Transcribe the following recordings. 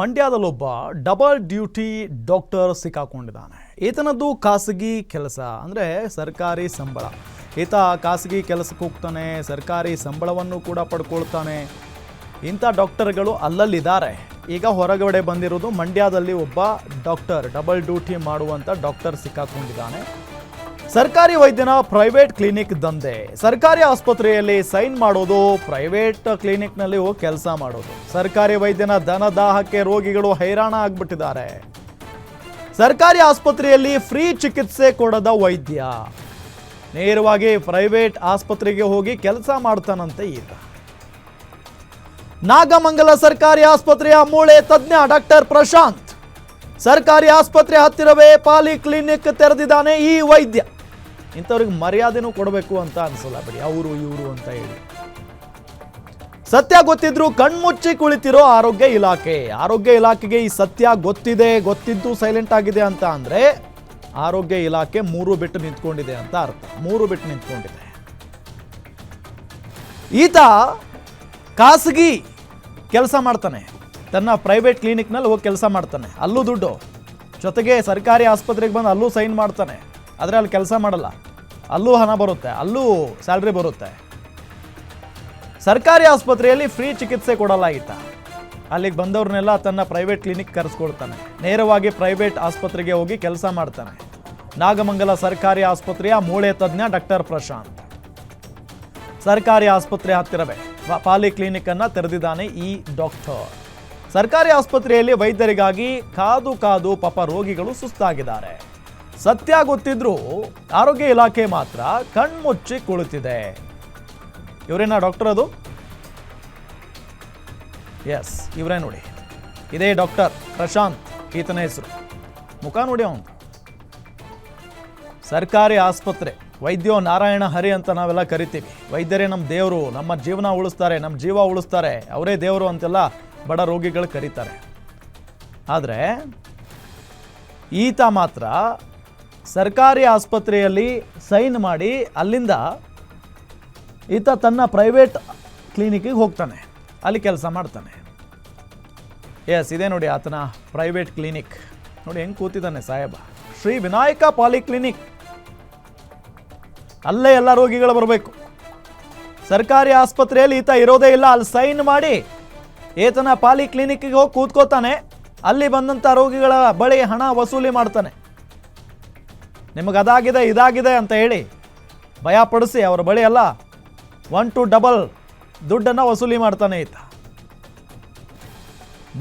ಮಂಡ್ಯದಲ್ಲೊಬ್ಬ double duty doctor ಸಿಕ್ಕಾಕೊಂಡಿದ್ದಾನೆ. ಈತನದ್ದು ಖಾಸಗಿ ಕೆಲಸ ಅಂದರೆ ಸರ್ಕಾರಿ ಸಂಬಳ. ಈತ ಖಾಸಗಿ ಕೆಲಸಕ್ಕೆ ಹೋಗ್ತಾನೆ, ಸರ್ಕಾರಿ ಸಂಬಳವನ್ನು ಕೂಡ ಪಡ್ಕೊಳ್ತಾನೆ. ಇಂಥ ಡಾಕ್ಟರ್ಗಳು ಅಲ್ಲಲ್ಲಿದ್ದಾರೆ. ಈಗ ಹೊರಗಡೆ ಬಂದಿರೋದು ಮಂಡ್ಯದಲ್ಲಿ ಒಬ್ಬ ಡಾಕ್ಟರ್, ಡಬಲ್ ಡ್ಯೂಟಿ ಮಾಡುವಂಥ ಡಾಕ್ಟರ್ ಸಿಕ್ಕಾಕೊಂಡಿದ್ದಾನೆ. ಸರ್ಕಾರಿ ವೈದ್ಯನ ಪ್ರೈವೇಟ್ ಕ್ಲಿನಿಕ್ ದಂಧೆ. ಸರ್ಕಾರಿ ಆಸ್ಪತ್ರೆಯಲ್ಲಿ ಸೈನ್ ಮಾಡೋದು, ಪ್ರೈವೇಟ್ ಕ್ಲಿನಿಕ್ನಲ್ಲಿ ಹೋಗಿ ಕೆಲಸ ಮಾಡೋದು. ಸರ್ಕಾರಿ ವೈದ್ಯನ ದನದಾಹಕ್ಕೆ ರೋಗಿಗಳು ಹೈರಾಣ ಆಗ್ಬಿಟ್ಟಿದ್ದಾರೆ. ಸರ್ಕಾರಿ ಆಸ್ಪತ್ರೆಯಲ್ಲಿ ಫ್ರೀ ಚಿಕಿತ್ಸೆ ಕೊಡದ ವೈದ್ಯ. ನೇರವಾಗಿ ಪ್ರೈವೇಟ್ ಆಸ್ಪತ್ರೆಗೆ ಹೋಗಿ ಕೆಲಸ ಮಾಡ್ತಾನಂತೆ ಈತ ನಾಗಮಂಗಲ ಸರ್ಕಾರಿ ಆಸ್ಪತ್ರೆಯ ಮೂಳೆ ತಜ್ಞ ಡಾಕ್ಟರ್ ಪ್ರಶಾಂತ್. ಸರ್ಕಾರಿ ಆಸ್ಪತ್ರೆ ಹತ್ತಿರವೇ ಪಾಲಿ ಕ್ಲಿನಿಕ್ ತೆರೆದಿದ್ದಾನೆ ಈ ವೈದ್ಯ. ಇಂಥವ್ರಿಗೆ ಮರ್ಯಾದೆನೂ ಕೊಡಬೇಕು ಅಂತ ಅನ್ಸಲ್ಲ ಬಿಡಿ. ಅವರು, ಇವರು ಅಂತ ಹೇಳಿ. ಸತ್ಯ ಗೊತ್ತಿದ್ರು ಕಣ್ಮುಚ್ಚಿ ಕುಳಿತಿರೋ ಆರೋಗ್ಯ ಇಲಾಖೆ. ಆರೋಗ್ಯ ಇಲಾಖೆಗೆ ಈ ಸತ್ಯ ಗೊತ್ತಿದೆ, ಗೊತ್ತಿದ್ದು ಸೈಲೆಂಟ್ ಆಗಿದೆ ಅಂತ ಅಂದ್ರೆ ಆರೋಗ್ಯ ಇಲಾಖೆ ಮೂರು ಬಿಟ್ಟು ನಿಂತ್ಕೊಂಡಿದೆ ಅಂತ ಅರ್ಥ. ಮೂರು ಬಿಟ್ಟು ನಿಂತ್ಕೊಂಡಿದೆ. ಈತ ಖಾಸಗಿ ಕೆಲಸ ಮಾಡ್ತಾನೆ. ತನ್ನ ಪ್ರೈವೇಟ್ ಕ್ಲಿನಿಕ್ನಲ್ಲಿ ಹೋಗಿ ಕೆಲಸ ಮಾಡ್ತಾನೆ. ಅಲ್ಲೂ ದುಡ್ಡು. ಜೊತೆಗೆ ಸರ್ಕಾರಿ ಆಸ್ಪತ್ರೆಗೆ ಬಂದು ಅಲ್ಲೂ ಸೈನ್ ಮಾಡ್ತಾನೆ. ಆದರೆ ಅಲ್ಲಿ ಕೆಲಸ ಮಾಡಲ್ಲ. ಅಲ್ಲೂ ಹಣ ಬರುತ್ತೆ, ಅಲ್ಲೂ ಸ್ಯಾಲ್ರಿ ಬರುತ್ತೆ. ಸರ್ಕಾರಿ ಆಸ್ಪತ್ರೆಯಲ್ಲಿ ಫ್ರೀ ಚಿಕಿತ್ಸೆ ಕೊಡಲ್ಲ ಈತ. ಅಲ್ಲಿಗೆ ಬಂದವ್ರನ್ನೆಲ್ಲ ತನ್ನ ಪ್ರೈವೇಟ್ ಕ್ಲಿನಿಕ್ ಕರೆಸ್ಕೊಳ್ತಾನೆ. ನೇರವಾಗಿ ಪ್ರೈವೇಟ್ ಆಸ್ಪತ್ರೆಗೆ ಹೋಗಿ ಕೆಲಸ ಮಾಡ್ತಾನೆ. ನಾಗಮಂಗಲ ಸರ್ಕಾರಿ ಆಸ್ಪತ್ರೆಯ ಮೂಳೆ ತಜ್ಞ ಡಾಕ್ಟರ್ ಪ್ರಶಾಂತ್. ಸರ್ಕಾರಿ ಆಸ್ಪತ್ರೆ ಹತ್ತಿರವೇ ಪಾಲಿ ಕ್ಲಿನಿಕ್ ಅನ್ನ ತೆರೆದಿದ್ದಾನೆ ಈ ಡಾಕ್ಟರ್ ಸರ್ಕಾರಿ ಆಸ್ಪತ್ರೆಯಲ್ಲಿ ವೈದ್ಯರಿಗಾಗಿ ಕಾದು ಕಾದು ಪಾಪ ರೋಗಿಗಳು ಸುಸ್ತಾಗಿದ್ದಾರೆ. ಸತ್ಯ ಗೊತ್ತಿದ್ರೂ ಆರೋಗ್ಯ ಇಲಾಖೆ ಮಾತ್ರ ಕಣ್ಮುಚ್ಚಿ ಕುಳಿತಿದೆ. ಇವರೇನಾ ಡಾಕ್ಟರ್ ಅದು? ಎಸ್ ಇವರೇ ನೋಡಿ. ಇದೇ ಡಾಕ್ಟರ್ ಪ್ರಶಾಂತ್, ಈತನ ಹೆಸರು. ಮುಖ ನೋಡಿ ಅವನು. ಸರ್ಕಾರಿ ಆಸ್ಪತ್ರೆ, ವೈದ್ಯೋ ನಾರಾಯಣ ಹರಿ ಅಂತ ನಾವೆಲ್ಲ ಕರಿತೀವಿ. ವೈದ್ಯರೇ ನಮ್ಮ ದೇವರು, ನಮ್ಮ ಜೀವನ ಉಳಿಸ್ತಾರೆ ನಮ್ಮ ಜೀವ ಉಳಿಸ್ತಾರೆ. ಅವರೇ ದೇವರು ಅಂತೆಲ್ಲ ಬಡ ರೋಗಿಗಳು ಕರೀತಾರೆ. ಆದರೆ, ಈತ ಮಾತ್ರ ಸರ್ಕಾರಿ ಆಸ್ಪತ್ರೆಯಲ್ಲಿ ಸೈನ್ ಮಾಡಿ ಅಲ್ಲಿಂದ ಈತ ತನ್ನ ಪ್ರೈವೇಟ್ ಕ್ಲಿನಿಕ್ಕಿಗೆ ಹೋಗ್ತಾನೆ. ಅಲ್ಲಿ ಕೆಲಸ ಮಾಡ್ತಾನೆ. ಎಸ್, ಇದೆ ನೋಡಿ ಆತನ ಪ್ರೈವೇಟ್ ಕ್ಲಿನಿಕ್. ನೋಡಿ ಹೆಂಗೆ ಕೂತಿದ್ದಾನೆ ಸಾಹೇಬ. ಶ್ರೀ ವಿನಾಯಕ ಪಾಲಿಕ್ಲಿನಿಕ್. ಅಲ್ಲೇ ಎಲ್ಲ ರೋಗಿಗಳು ಬರಬೇಕು. ಸರ್ಕಾರಿ ಆಸ್ಪತ್ರೆಯಲ್ಲಿ ಈತ ಇರೋದೇ ಇಲ್ಲ. ಅಲ್ಲಿ ಸೈನ್ ಮಾಡಿ ಏತನ ಪಾಲಿ ಕ್ಲಿನಿಕ್ಗೆ ಹೋಗಿ ಕೂತ್ಕೋತಾನೆ. ಅಲ್ಲಿ ಬಂದಂಥ ರೋಗಿಗಳ ಬಳಿ ಹಣ ವಸೂಲಿ ಮಾಡ್ತಾನೆ. ನಿಮಗೆ ಅದಾಗಿದೆ ಇದಾಗಿದೆ ಅಂತ ಹೇಳಿ ಭಯಪಡಿಸಿ ಅವರ ಬಳಿ ಎಲ್ಲ ಒನ್ ಟು ಡಬಲ್ ದುಡ್ಡನ್ನು ವಸೂಲಿ ಮಾಡ್ತಾನೆ ಈತ.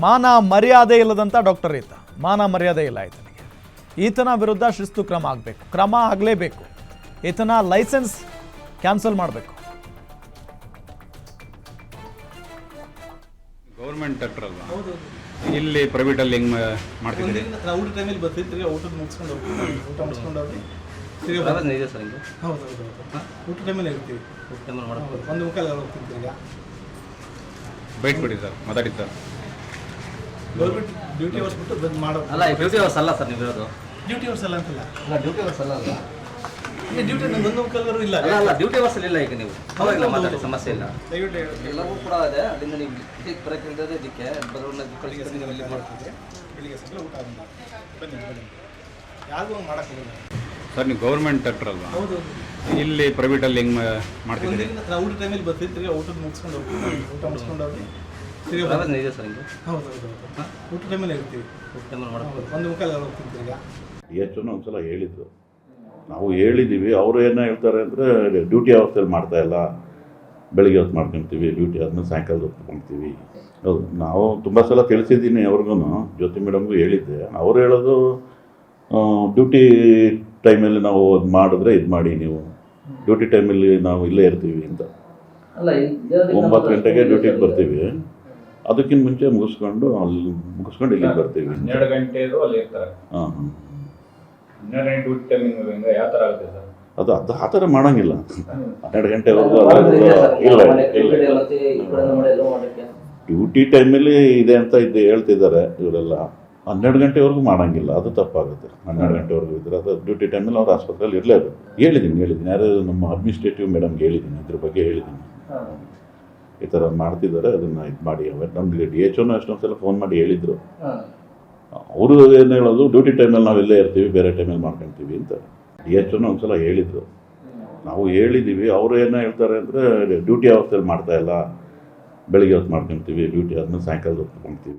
ಮಾನ ಮರ್ಯಾದೆ ಇಲ್ಲದಂಥ ಡಾಕ್ಟರ್ ಈತ. ಮಾನ ಮರ್ಯಾದೆ ಇಲ್ಲ ಈತನಿಗೆ. ಈತನ ವಿರುದ್ಧ ಶಿಸ್ತು ಕ್ರಮ ಆಗಬೇಕು. ಕ್ರಮ ಆಗಲೇಬೇಕು. ಈತನ ಲೈಸೆನ್ಸ್ ಕ್ಯಾನ್ಸಲ್ ಮಾಡಬೇಕು. ಗೌರ್ಮೆಂಟ್ ಡಾಕ್ಟರ್ ಅಲ್ವಾ? ಇಲ್ಲಿ ಪ್ರೈವೇಟ್ ಅಲ್ಲಿ ಹೆಂಗ್ ಮಾಡ್ತಿದ್ದೀರಿ? ನಾವು ಊಟ ಟೈಮಲ್ಲಿ ಬರ್ತೀವಿ ತಿರ್ಗಿ ಊಟದ ಮುಗಿಸ್ಕೊಂಡು ಹೋಗ್ತೀವಿ. ಊಟ ಮುಗಿಸ್ಕೊಂಡು ಹೋಗಿ ತಿರ್ಗಿ ಇದೆ ಸರ್ ಹಿಂಗೆ ಹೌದು ಹೌದು ಹೌದು. ಊಟ ಟೈಮಲ್ಲಿ ಇರ್ತೀವಿ. ಟೈಮಲ್ಲಿ ಮಾಡೋದು ಒಂದು ಮುಖಾಲ ಹೋಗ್ತೀವಿ ತಿರ್ಗಿ. ಬೈಟ್ ಕೊಡಿ ಸರ್ ಮಾತಾಡಿ ಸರ್. ಗೌರ್ಮೆಂಟ್ ಡ್ಯೂಟಿ ಅವರ್ಸ್ ಬಿಟ್ಟು ಬಂದು ಮಾಡೋ ಅಲ್ಲ ಡ್ಯೂಟಿ ಅವರ್ಸ್ ಅಲ್ಲ ಸರ್ ನೀವು ಇರೋದು. ಡ್ಯೂಟಿ ಅವರ್ಸ್ ಅಲ್ಲ ಅಂತಿಲ್ಲ. ಅಲ್ಲ ಡ್ಯೂಟಿ ಅವರ್ಸ್ ಅಲ್ಲ ಅಲ್ಲ ಈಗ ಡ್ಯೂಟಿ ಒಂದು ಮುಖಾಲರು ಇಲ್ಲ. ಅಲ್ಲ ಅಲ್ಲ ಡ್ಯೂಟಿ ಇಲ್ಲ ಈಗ ನೀವು. ಮಾತಾಡಿ ಸಮಸ್ಯೆ ಇಲ್ಲ. ದಯವಿಟ್ಟು ಹೇಳಿ. ಎಲ್ಲವೂ ಕೂಡ ಇದೆ ಅಲ್ಲಿಂದ ನೀವು ಇದಕ್ಕೆ? ಬರೋಕ್ಕೆ ಇದಕ್ಕೆ ಬರೋಣ ಕಳಿಸಿ ನೀವು ಇಲ್ಲಿ ಮಾಡ್ತೀವಿ ಬೆಳಿಗ್ಗೆ ಸಂಜೆ ಊಟ ಆದ್ಮೇಲೆ ಬನ್ನಿ ಬನ್ನಿ. ಯಾರಿಗೂ ಹಂಗೆ ಮಾಡೋಕ್ಕಾಗಲ್ಲ ಸರ್ ನೀವು ಗೌರ್ಮೆಂಟ್ ಡಾಕ್ಟರ್ ಅಲ್ವಾ ಹೌದು. ಇಲ್ಲಿ ಪ್ರೈವೇಟ್ ಅಲ್ಲಿ ಹೆಂಗ್ ಮಾಡ್ತಿದ್ದೀರಿ? ನಾವು ಊಟ ಟೈಮಲ್ಲಿ ಬರ್ತೀವಿ ತಿರ್ಗಿ ಊಟದ ಮುಗಿಸ್ಕೊಂಡು ಹೋಗ್ತೀವಿ ಊಟ ಮುಗಿಸ್ಕೊಂಡು ಹೋಗಿ ತಿರ್ಗಿ ಪ್ರವಾಸ ಇದೆ ಸರ್ ಹಿಂಗೆ ಹೌದು ಹೌದು ಹೌದು. ಊಟ ಟೈಮಲ್ಲಿ ಇರ್ತೀವಿ. ಟೈಮಲ್ಲಿ ಮಾಡೋದು ಒಂದು ಮುಖಾಲ ಈಗ ತಿರ್ಗಿ. ಎಚ್ ಒಂದ್ಸಲ ಹೇಳಿದ್ರು. ನಾವು ಹೇಳಿದ್ದೀವಿ ಅವರು ಏನು ಹೇಳ್ತಾರೆ ಅಂದರೆ ಡ್ಯೂಟಿ ಅವರ್ಸಲ್ಲಿ ಮಾಡ್ತಾ ಇಲ್ಲ. ಬೆಳಿಗ್ಗೆ ಹೊತ್ತು ಮಾಡ್ಕೊತೀವಿ ಡ್ಯೂಟಿ ಆದ್ಮೇಲೆ ಸಾಯಂಕಾಲ ಹೊತ್ತು ಮಾಡ್ತೀವಿ. ಹೌದು ನಾವು ತುಂಬ ಸಲ ತಿಳಿಸಿದ್ದೀನಿ ಅವ್ರಿಗೂ ಜ್ಯೋತಿ ಮೇಡಮ್ಗೂ ಹೇಳಿದ್ದೆ. ಅವ್ರು ಹೇಳೋದು ಡ್ಯೂಟಿ ಟೈಮಲ್ಲಿ ನಾವು ಅದು ಮಾಡಿದ್ರೆ ಇದು ಮಾಡಿ ನೀವು. ಡ್ಯೂಟಿ ಟೈಮಲ್ಲಿ ನಾವು ಇಲ್ಲೇ ಇರ್ತೀವಿ ಅಂತ. ಅಲ್ಲ ಒಂಬತ್ತು ಗಂಟೆಗೆ ಡ್ಯೂಟಿಗೆ ಬರ್ತೀವಿ. ಅದಕ್ಕಿಂತ ಮುಂಚೆ ಮುಗಿಸ್ಕೊಂಡು ಅಲ್ಲಿ ಮುಗಿಸ್ಕೊಂಡು ಇಲ್ಲಿಗೆ ಬರ್ತೀವಿ. ಹನ್ನೆರಡು ಗಂಟೆದು ಅಲ್ಲಿ ಇರ್ತಾರೆ. ಹಾಂ ಹಾಂ. ಹನ್ನೆರಡು ಗಂಟೆ ಡ್ಯೂಟಿ ಟೈಮಿಂಗ್ ಯಾವ ಥರ ಆಗುತ್ತೆ ಸರ್? ಅದು ಅದು ಆ ಥರ ಮಾಡಂಗಿಲ್ಲ. ಹನ್ನೆರಡು ಗಂಟೆವರೆಗೂ ಇಲ್ಲ ಡ್ಯೂಟಿ ಟೈಮಲ್ಲಿ ಇದೆ ಅಂತ ಇದ್ದು ಹೇಳ್ತಿದ್ದಾರೆ ಇವರೆಲ್ಲ. ಹನ್ನೆರಡು ಗಂಟೆವರೆಗೂ ಮಾಡಂಗಿಲ್ಲ. ಅದು ತಪ್ಪಾಗುತ್ತೆ. ಹನ್ನೆರಡು ಗಂಟೆವರೆಗೂ ಇದ್ರೆ ಅದು ಡ್ಯೂಟಿ ಟೈಮಲ್ಲಿ ಅವ್ರು ಆಸ್ಪತ್ರೆಯಲ್ಲಿ ಇರಲೇಬೇಕು. ಹೇಳಿದ್ದೀನಿ ಹೇಳಿದ್ದೀನಿ. ಯಾರು ನಮ್ಮ ಅಡ್ಮಿನಿಸ್ಟ್ರೇಟಿವ್ ಮೇಡಮ್ಗೆ ಹೇಳಿದ್ದೀನಿ ಇದ್ರ ಬಗ್ಗೆ ಹೇಳಿದ್ದೀನಿ. ಈ ಥರ ಮಾಡ್ತಿದ್ದಾರೆ. ಅದನ್ನು ಇದು ಮಾಡಿ. ನಮಗೆ ಡಿ ಎಚ್ ಓನು ಅಷ್ಟೊಂದು ಸಲ ಫೋನ್ ಮಾಡಿ ಹೇಳಿದರು. ಅವರು ಏನು ಹೇಳೋದು ಡ್ಯೂಟಿ ಟೈಮಲ್ಲಿ ನಾವು ಇಲ್ಲೇ ಇರ್ತೀವಿ ಬೇರೆ ಟೈಮಲ್ಲಿ ಮಾಡ್ಕೊಂತೀವಿ ಅಂತ. ಡಿ ಎಚ್ ಒಂದು ಒಂದ್ಸಲ ಹೇಳಿದರು. ನಾವು ಹೇಳಿದ್ದೀವಿ ಅವರು ಏನು ಹೇಳ್ತಾರೆ ಅಂದರೆ ಡ್ಯೂಟಿ ಅವಸ್ಥೆಯಲ್ಲಿ ಮಾಡ್ತಾ ಇಲ್ಲ. ಬೆಳಿಗ್ಗೆ ಹೊತ್ತು ಮಾಡ್ಕೊಂತೀವಿ ಡ್ಯೂಟಿ ಆದ್ಮೇಲೆ ಸಾಯಂಕಾಲದ ಹೊತ್ತು ಮಾಡ್ತೀವಿ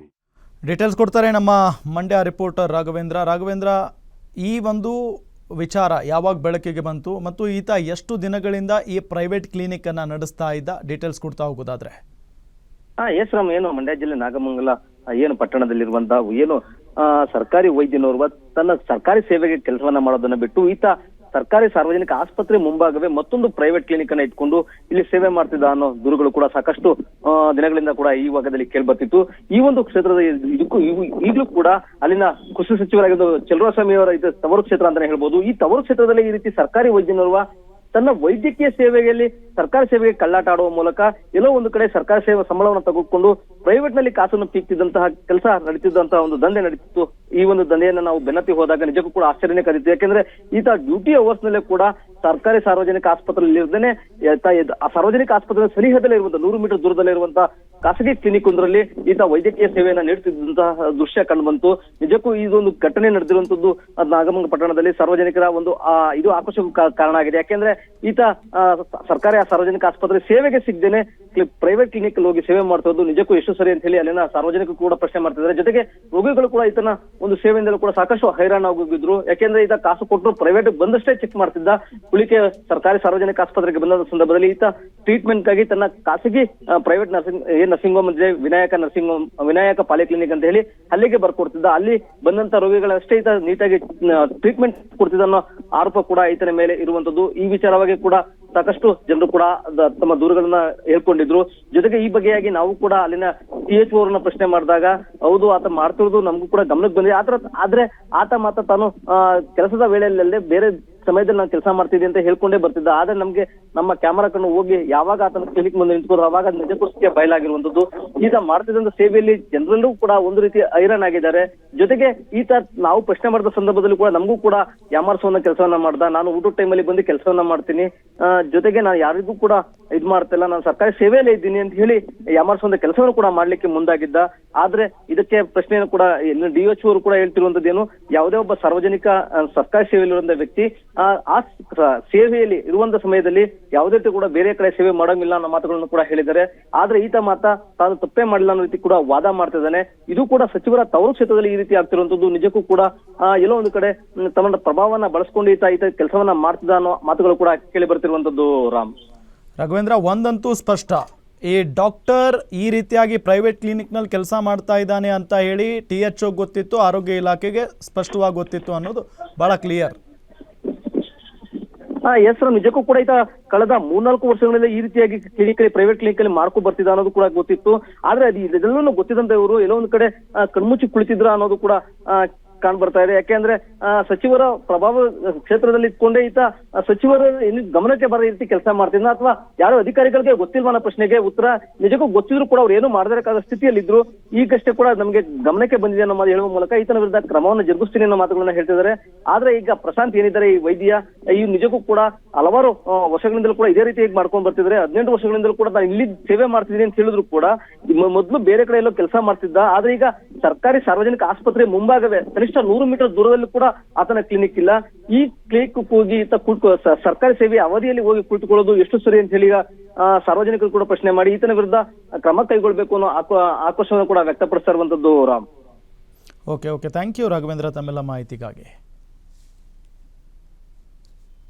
ಡೀಟೇಲ್ಸ್ ಕೊಡ್ತಾರೆ ನಮ್ಮ ಮಂಡ್ಯ ರಿಪೋರ್ಟರ್ ರಾಘವೇಂದ್ರ. ರಾಘವೇಂದ್ರ ಈ ಒಂದು ವಿಚಾರ ಯಾವಾಗ ಬೆಳಕಿಗೆ ಬಂತು ಮತ್ತು ಈತ ಎಷ್ಟು ದಿನಗಳಿಂದ ಈ ಪ್ರೈವೇಟ್ ಕ್ಲಿನಿಕ್ಕನ್ನು ನಡೆಸ್ತಾ ಇದ್ದ? ಡೀಟೇಲ್ಸ್ ಕೊಡ್ತಾ ಹೋಗೋದಾದ್ರೆ. ಹಾ ಎಸ್ ರಾಮ್. ಏನು ಮಂಡ್ಯ ಜಿಲ್ಲೆ ನಾಗಮಂಗಲ ಏನು ಪಟ್ಟಣದಲ್ಲಿರುವಂತಹ ಏನು ಸರ್ಕಾರಿ ವೈದ್ಯನೋರ್ವ ತನ್ನ ಸರ್ಕಾರಿ ಸೇವೆಗೆ ಕೆಲಸವನ್ನ ಮಾಡೋದನ್ನ ಬಿಟ್ಟು ಈತ ಸರ್ಕಾರಿ ಸಾರ್ವಜನಿಕ ಆಸ್ಪತ್ರೆ ಮುಂಭಾಗವೇ ಮತ್ತೊಂದು ಪ್ರೈವೇಟ್ ಕ್ಲಿನಿಕ್ ಅನ್ನ ಇಟ್ಕೊಂಡು ಇಲ್ಲಿ ಸೇವೆ ಮಾಡ್ತಿದ್ದ ಅನ್ನೋ ದೂರುಗಳು ಕೂಡ ಸಾಕಷ್ಟು ದಿನಗಳಿಂದ ಕೂಡ ಈ ಭಾಗದಲ್ಲಿ ಕೇಳ್ಬರ್ತಿತ್ತು. ಈ ಒಂದು ಕ್ಷೇತ್ರದ ಇದಕ್ಕೂ ಈಗಲೂ ಕೂಡ ಅಲ್ಲಿನ ಕೃಷಿ ಸಚಿವರಾಗಿದ್ದು ಚಲುವಸ್ವಾಮಿ ಅವರ ಇದು ತವರು ಕ್ಷೇತ್ರ ಅಂತಾನೆ ಹೇಳ್ಬೋದು. ಈ ತವರು ಕ್ಷೇತ್ರದಲ್ಲಿ ಈ ರೀತಿ ಸರ್ಕಾರಿ ವೈದ್ಯನೋರ್ವ ತನ್ನ ವೈದ್ಯಕೀಯ ಸೇವೆಯಲ್ಲಿ ಸರ್ಕಾರಿ ಸೇವೆಗೆ ಕಳ್ಳಾಟ ಆಡುವ ಮೂಲಕ ಎಲ್ಲೋ ಒಂದು ಕಡೆ ಸರ್ಕಾರಿ ಸೇವೆ ಸಂಬಳವನ್ನು ತೆಗೆದುಕೊಂಡು ಪ್ರೈವೇಟ್ನಲ್ಲಿ ಕಾಸನ್ನು ಪೀಕ್ತಿದ್ದಂತಹ ಕೆಲಸ ನಡೀತಿದ್ದಂತಹ ಒಂದು ದಂಧೆ ನಡೀತಿತ್ತು. ಈ ಒಂದು ದಂಧೆಯನ್ನ ನಾವು ಬೆನ್ನತ್ತಿ ಹೋದಾಗ ನಿಜಕ್ಕೂ ಕೂಡ ಆಶ್ಚರ್ಯನೇ ಕರೀತು ಯಾಕೆಂದ್ರೆ ಈತ ಡ್ಯೂಟಿ ಅವರ್ಸ್ ನಲ್ಲೇ ಕೂಡ ಸರ್ಕಾರಿ ಸಾರ್ವಜನಿಕ ಆಸ್ಪತ್ರೆಯಲ್ಲಿ ಆ ಸಾರ್ವಜನಿಕ ಆಸ್ಪತ್ರೆ ಸನಿಹದಲ್ಲೇ ಇರುವಂತಹ ನೂರು ಮೀಟರ್ ದೂರದಲ್ಲಿರುವಂತಹ ಖಾಸಗಿ ಕ್ಲಿನಿಕ್ ಒಂದರಲ್ಲಿ ಈತ ವೈದ್ಯಕೀಯ ಸೇವೆಯನ್ನ ನೀಡುತ್ತಿದ್ದಂತಹ ದೃಶ್ಯ ಕಂಡುಬಂತು ನಿಜಕ್ಕೂ ಇದೊಂದು ಘಟನೆ ನಡೆದಿರುವಂತದ್ದು ನಾಗಮಂಗ ಪಟ್ಟಣದಲ್ಲಿ ಸಾರ್ವಜನಿಕರ ಒಂದು ಇದು ಆಕ್ರೋಶಕ್ಕೂ ಕಾರಣ ಆಗಿದೆ. ಯಾಕೆಂದ್ರೆ ಈತ ಸರ್ಕಾರಿ ಸಾರ್ವಜನಿಕ ಆಸ್ಪತ್ರೆ ಸೇವೆಗೆ ಸಿಗದೇನೆ ಪ್ರೈವೇಟ್ ಕ್ಲಿನಿಕ್ ಹೋಗಿ ಸೇವೆ ಮಾಡ್ತಿರೋದು ನಿಜಕ್ಕೂ ಎಷ್ಟು ಸರಿ ಅಂತ ಹೇಳಿ ಅಲ್ಲಿನ ಸಾರ್ವಜನಿಕರು ಕೂಡ ಪ್ರಶ್ನೆ ಮಾಡ್ತಿದ್ದಾರೆ. ಜೊತೆಗೆ ರೋಗಿಗಳು ಕೂಡ ಈತನ ಒಂದು ಸೇವೆಯಿಂದಲೂ ಕೂಡ ಸಾಕಷ್ಟು ಹೈರಾಣ ಆಗೋಗಿದ್ರು. ಯಾಕೆಂದ್ರೆ ಈತ ಕಾಸು ಕೊಟ್ಟರು ಪ್ರೈವೇಟ್ ಬಂದಷ್ಟೇ ಚೆಕ್ ಮಾಡ್ತಿದ್ದ. ಉಳಿಕೆ ಸರ್ಕಾರಿ ಸಾರ್ವಜನಿಕ ಆಸ್ಪತ್ರೆಗೆ ಬಂದ ಸಂದರ್ಭದಲ್ಲಿ ಈತ ಟ್ರೀಟ್ಮೆಂಟ್ಗಾಗಿ ತನ್ನ ಖಾಸಗಿ ಪ್ರೈವೇಟ್ ನರ್ಸಿಂಗ್ ಏನ್ ನರ್ಸಿಂಗ್ ಹೋಮ್ ಅಂದ್ರೆ Vinayaka nursing home Vinayaka polyclinic ಅಂತ ಹೇಳಿ ಅಲ್ಲಿಗೆ ಬರ್ಕೊಡ್ತಿದ್ದ. ಅಲ್ಲಿ ಬಂದಂತ ರೋಗಿಗಳಷ್ಟೇ ಈತ ನೀಟಾಗಿ ಟ್ರೀಟ್ಮೆಂಟ್ ಕೊಡ್ತಿದ್ದ ಅನ್ನೋ ಆರೋಪ ಕೂಡ ಈತನ ಮೇಲೆ ಇರುವಂತದ್ದು. ಈ ವಿಚಾರವಾಗಿ ಕೂಡ ಸಾಕಷ್ಟು ಜನರು ಕೂಡ ತಮ್ಮ ದೂರುಗಳನ್ನ ಹೇಳ್ಕೊಂಡಿದ್ರು. ಜೊತೆಗೆ ಈ ಬಗೆಯಾಗಿ ನಾವು ಕೂಡ ಅಲ್ಲಿನ ಟಿ ಎಚ್ ಅವರನ್ನ ಪ್ರಶ್ನೆ ಮಾಡಿದಾಗ, ಹೌದು, ಆತ ಮಾಡ್ತಿರೋದು ನಮಗೂ ಕೂಡ ಗಮನಕ್ಕೆ ಬಂದಿದೆ. ಆತರ ಆದ್ರೆ ಆತ ಮಾತ್ರ ತಾನು ಕೆಲಸದ ವೇಳೆಯಲ್ಲೇ ಬೇರೆ ಸಮಯದಲ್ಲಿ ನಾನು ಕೆಲಸ ಮಾಡ್ತಿದ್ದೆ ಅಂತ ಹೇಳ್ಕೊಂಡೇ ಬರ್ತಿದ್ದ. ಆದ್ರೆ ನಮ್ಗೆ ನಮ್ಮ ಕ್ಯಾಮರಾ ಕಣ್ಣು ಹೋಗಿ ಯಾವಾಗ ಆತನ ಕ್ಲಿನಿಕ್ ಮುಂದೆ ನಿಂತ್ಕೊಂಡು ಅವಾಗ ಸತ್ಯ ಬಯಲಾಗಿರುವಂತದ್ದು ಈತ ಮಾಡ್ತಿದ್ದಂತ ಸೇವೆಯಲ್ಲಿ ಜನರಲ್ಲೂ ಕೂಡ ಒಂದು ರೀತಿ ಆಗಿದ್ದಾರೆ. ಜೊತೆಗೆ ಈತ ನಾವು ಪ್ರಶ್ನೆ ಮಾಡಿದ ಸಂದರ್ಭದಲ್ಲಿ ಕೂಡ ನಮಗೂ ಕೂಡ ಯಾಮಾರಿಸುವಂತ ಕೆಲಸವನ್ನ ಮಾಡ್ದ. ನಾನು ಊಟದ ಟೈಮಲ್ಲಿ ಬಂದು ಕೆಲಸವನ್ನ ಮಾಡ್ತೀನಿ. ಜೊತೆಗೆ ನಾನು ಯಾರಿಗೂ ಕೂಡ ಇದ್ ಮಾಡ್ತಿಲ್ಲ. ನಾನು ಸರ್ಕಾರಿ ಸೇವೆಯಲ್ಲೇ ಇದ್ದೀನಿ ಅಂತ ಹೇಳಿ ಯಾಮಾರಿಸುವಂತ ಕೆಲಸವನ್ನು ಕೂಡ ಮಾಡ್ಲಿಕ್ಕೆ ಮುಂದಾಗಿದ್ದ. ಆದ್ರೆ ಇದಕ್ಕೆ ಪ್ರಶ್ನೆಯನ್ನು ಕೂಡ ಡಿಒಚ್ ಅವರು ಕೂಡ ಹೇಳ್ತಿರುವಂತದ್ದೇನು ಯಾವುದೇ ಒಬ್ಬ ಸಾರ್ವಜನಿಕ ಸರ್ಕಾರಿ ಸೇವೆಯಲ್ಲಿರುವಂತ ವ್ಯಕ್ತಿ ಆ ಸೇವೆಯಲ್ಲಿ ಇರುವಂತ ಸಮಯದಲ್ಲಿ ಯಾವುದೇ ರೀತಿ ಕೂಡ ಬೇರೆ ಕಡೆ ಸೇವೆ ಮಾಡಂಗಿಲ್ಲ ಅನ್ನೋ ಮಾತುಗಳನ್ನು ಕೂಡ ಹೇಳಿದ್ದಾರೆ. ಆದ್ರೆ ಈತ ಮಾತ ತಾನು ತಪ್ಪೇ ಮಾಡಿಲ್ಲ ಅನ್ನೋ ರೀತಿ ಕೂಡ ವಾದ ಮಾಡ್ತಿದ್ದಾನೆ ಇದು ಕೂಡ ಸಚಿವರ ತವರು ಕ್ಷೇತ್ರದಲ್ಲಿ ಈ ರೀತಿ ಆಗ್ತಿರುವಂತದ್ದು ನಿಜಕ್ಕೂ ಕೂಡ ಎಲ್ಲೋ ಒಂದು ಕಡೆ ತಮ್ಮ ಪ್ರಭಾವವನ್ನ ಬಳಸ್ಕೊಂಡು ಈತ ಈತ ಕೆಲಸವನ್ನ ಮಾಡ್ತಿದ್ದ ಅನ್ನೋ ಮಾತುಗಳು ಕೂಡ ಕೇಳಿ ಬರ್ತಿರುವಂತದ್ದು ರಾಮ್. ರಾಘವೇಂದ್ರ, ಒಂದಂತೂ ಸ್ಪಷ್ಟ. ಈ ಡಾಕ್ಟರ್ ಈ ರೀತಿಯಾಗಿ ಪ್ರೈವೇಟ್ ಕ್ಲಿನಿಕ್ನಲ್ಲಿ ಕೆಲಸ ಮಾಡ್ತಾ ಇದ್ದಾನೆ ಅಂತ ಹೇಳಿ ಟಿ ಎಚ್ ಗೊತ್ತಿತ್ತು, ಆರೋಗ್ಯ ಇಲಾಖೆಗೆ ಸ್ಪಷ್ಟವಾಗಿ ಗೊತ್ತಿತ್ತು ಅನ್ನೋದು ಭಾಳ ಕ್ಲಿಯರ್. ಎಸ್ ನಿಜಕ್ಕೂ ಕೂಡ ಈತ ಕಳೆದ ಮೂರ್ನಾಲ್ಕು ವರ್ಷಗಳಿಂದ ಈ ರೀತಿಯಾಗಿ ಕ್ಲಿನಿಕ್ ಪ್ರೈವೇಟ್ ಕ್ಲಿನಿಕ್ ಅಲ್ಲಿ ಮಾರ್ಕು ಬರ್ತಿದ್ದ ಅನ್ನೋದು ಕೂಡ ಗೊತ್ತಿತ್ತು. ಆದ್ರೆ ಅದು ಇದೆಲ್ಲೂ ಗೊತ್ತಿದ್ದಂತೆ ಇವರು, ಎಲ್ಲೋ ಒಂದ್ ಕಡೆ ಕಣ್ಮುಚ್ಚಿ ಕುಳಿತಿದ್ರ ಅನ್ನೋದು ಕೂಡ ಕಾಣ್ ಬರ್ತಾ ಇದೆ. ಯಾಕೆಂದ್ರೆ ಸಚಿವರ ಪ್ರಭಾವ ಕ್ಷೇತ್ರದಲ್ಲಿ ಇಟ್ಕೊಂಡೇ ಈತ ಸಚಿವರು ಏನು ಗಮನಕ್ಕೆ ಬರೋ ರೀತಿ ಕೆಲಸ ಮಾಡ್ತಿದ್ನ ಅಥವಾ ಯಾರೋ ಅಧಿಕಾರಿಗಳಿಗೆ ಗೊತ್ತಿಲ್ವ ಅನ್ನೋ ಪ್ರಶ್ನೆಗೆ ಉತ್ತರ ನಿಜಕ್ಕೂ ಗೊತ್ತಿದ್ರು ಕೂಡ ಅವ್ರು ಏನು ಮಾಡಬೇಕಾದ ಸ್ಥಿತಿಯಲ್ಲಿದ್ರು, ಈಗಷ್ಟೇ ಕೂಡ ನಮಗೆ ಗಮನಕ್ಕೆ ಬಂದಿದೆ ಅನ್ನೋ ಹೇಳುವ ಮೂಲಕ ಈತನ ವಿರುದ್ಧ ಕ್ರಮವನ್ನು ಜರುಗಿಸ್ತೀನಿ ಅನ್ನೋ ಮಾತುಗಳನ್ನ ಹೇಳ್ತಿದ್ದಾರೆ. ಆದ್ರೆ ಈಗ ಪ್ರಶಾಂತ್ ಏನಿದ್ದಾರೆ ಈ ವೈದ್ಯ, ಈ ನಿಜಕ್ಕೂ ಕೂಡ ಹಲವಾರು ವರ್ಷಗಳಿಂದಲೂ ಕೂಡ ಇದೇ ರೀತಿಯಾಗಿ ಮಾಡ್ಕೊಂಡ್ ಬರ್ತಿದ್ರೆ ಹದಿನೆಂಟು ವರ್ಷಗಳಿಂದಲೂ ಕೂಡ ನಾನು ಇಲ್ಲಿ ಸೇವೆ ಮಾಡ್ತಿದ್ದೀನಿ ಅಂತ ಹೇಳಿದ್ರು ಕೂಡ ಮೊದ್ಲು ಬೇರೆ ಕಡೆ ಎಲ್ಲೋ ಕೆಲಸ ಮಾಡ್ತಿದ್ದ, ಆದ್ರೆ ಈಗ ಸರ್ಕಾರಿ ಸಾರ್ವಜನಿಕ ಆಸ್ಪತ್ರೆ ಮುಂಭಾಗವೇ ಕನಿಷ್ಠ ನೂರು ಮೀಟರ್ ದೂರದಲ್ಲಿ ಕೂಡ ಆತನ ಕ್ಲಿನಿಕ್ ಇಲ್ಲ. ಈ ಕ್ಲಿನಿಕ್ ಹೋಗಿ ಈತ ಸರ್ಕಾರಿ ಸೇವೆ ಅವಧಿಯಲ್ಲಿ ಹೋಗಿ ಕುಳಿತುಕೊಳ್ಳೋದು ಎಷ್ಟು ಸರಿ ಅಂತ ಹೇಳಿ ಸಾರ್ವಜನಿಕರು ಕೂಡ ಪ್ರಶ್ನೆ ಮಾಡಿ ಈತನ ವಿರುದ್ಧ ಕ್ರಮ ಕೈಗೊಳ್ಬೇಕು ಅನ್ನೋ ಆಕ್ರೋ- ಆಕ್ರೋಶವನ್ನು ಕೂಡ ವ್ಯಕ್ತಪಡಿಸ್ತಾ ಇರುವಂತದ್ದು Ram. Okay okay thank you Raghavendra ತಮ್ಮೆಲ್ಲ ಮಾಹಿತಿಗಾಗಿ.